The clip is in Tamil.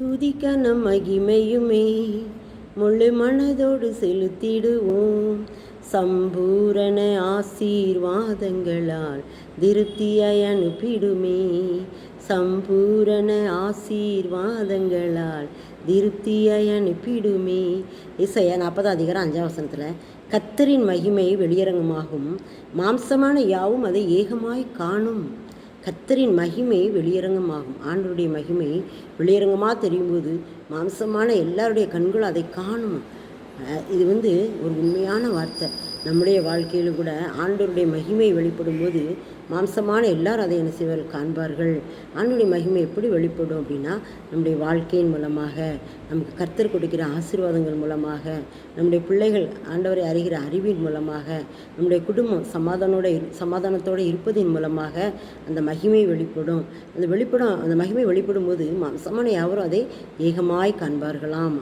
துதிக்கன மகிமையுமே. முழு மனதோடு செலுத்திடுவோம். சம்பூரண ஆசீர்வாதங்களால் திருப்தியாய் அனுப்பிடுமே. சம்பூரண ஆசீர்வாதங்களால் திருப்தியாய் அனுப்பிடுமே. இசையா நாற்பதாம் அதிகாரம் அஞ்சாம் வசனத்தில் கத்தரின் மகிமை வெளியரங்கமாகும். மாம்சமான யாவும் அதை ஏகமாய் காணும். கத்தரின் மகிமை வெளியரங்கமாகும். ஆண்டருடைய மகிமை வெளியரங்கமாக தெரியும்போது மாம்சமான எல்லாருடைய கண்களும் அதை காணும். இது வந்து ஒரு உண்மையான வார்த்தை. நம்முடைய வாழ்க்கையிலும் கூட ஆண்டவருடைய மகிமை வெளிப்படும் போது மாம்சமான எல்லாரும் அதை என்ன செய்வார்கள்? காண்பார்கள். ஆண்டவருடைய மகிமை எப்படி வெளிப்படும் அப்படின்னா நம்முடைய வாழ்க்கையின் மூலமாக நமக்கு கர்த்தர் கொடுக்கிற ஆசீர்வாதங்கள் மூலமாக நம்முடைய பிள்ளைகள் ஆண்டவரை அறிகிற அறிவின் மூலமாக நம்முடைய குடும்பம் சமாதானோட இரு சமாதானத்தோடு இருப்பதின் மூலமாக அந்த மகிமை வெளிப்படும். அந்த வெளிப்படும் அந்த மகிமை வெளிப்படும் போது மாம்சமான யாவரும் அதை ஏகமாய் காண்பார்களாம்.